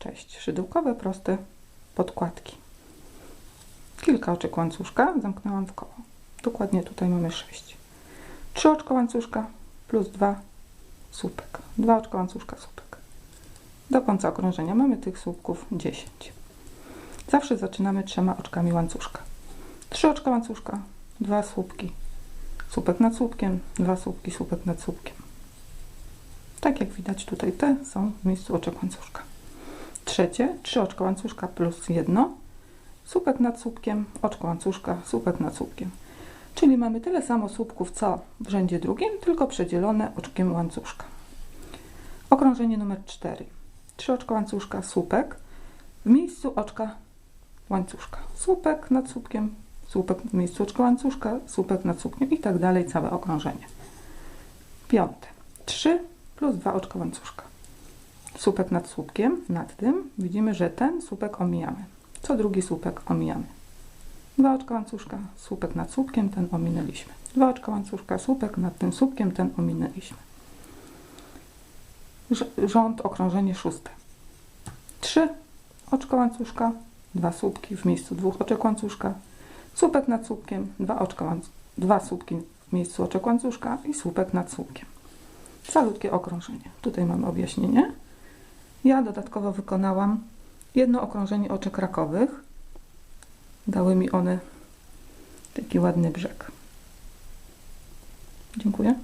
Cześć. Szydełkowe, proste podkładki. Kilka oczek łańcuszka zamknęłam w koło. Dokładnie tutaj mamy 6. 3 oczka łańcuszka plus 2 słupek. 2 oczka łańcuszka słupek. Do końca okrążenia mamy tych słupków 10. Zawsze zaczynamy trzema oczkami łańcuszka. 3 oczka łańcuszka, 2 słupki, słupek nad słupkiem, 2 słupki, słupek nad słupkiem. Tak jak widać tutaj te są w miejscu oczek łańcuszka. Trzecie, 3 oczka łańcuszka plus 1, słupek nad słupkiem, oczko łańcuszka, słupek nad słupkiem. Czyli mamy tyle samo słupków co w rzędzie drugim, tylko przedzielone oczkiem łańcuszka. Okrążenie numer 4. 3 oczka łańcuszka, słupek w miejscu oczka łańcuszka. Słupek nad słupkiem, słupek w miejscu oczka łańcuszka, słupek nad słupkiem i tak dalej, całe okrążenie. Piąte. 3 plus 2 oczka łańcuszka. Słupek nad słupkiem, nad tym widzimy, że ten słupek omijamy. Co drugi słupek omijamy. Dwa oczka łańcuszka, słupek nad słupkiem, ten ominęliśmy. Dwa oczka łańcuszka, słupek nad tym słupkiem, ten ominęliśmy. Rz- Rząd, okrążenie szóste. Trzy oczka łańcuszka, dwa słupki w miejscu dwóch oczek łańcuszka, słupek nad słupkiem, dwa, oczka dwa słupki w miejscu oczek łańcuszka i słupek nad słupkiem. Calutkie okrążenie. Tutaj mamy objaśnienie. Ja dodatkowo wykonałam jedno okrążenie oczek rakowych. Dały mi one taki ładny brzeg. Dziękuję.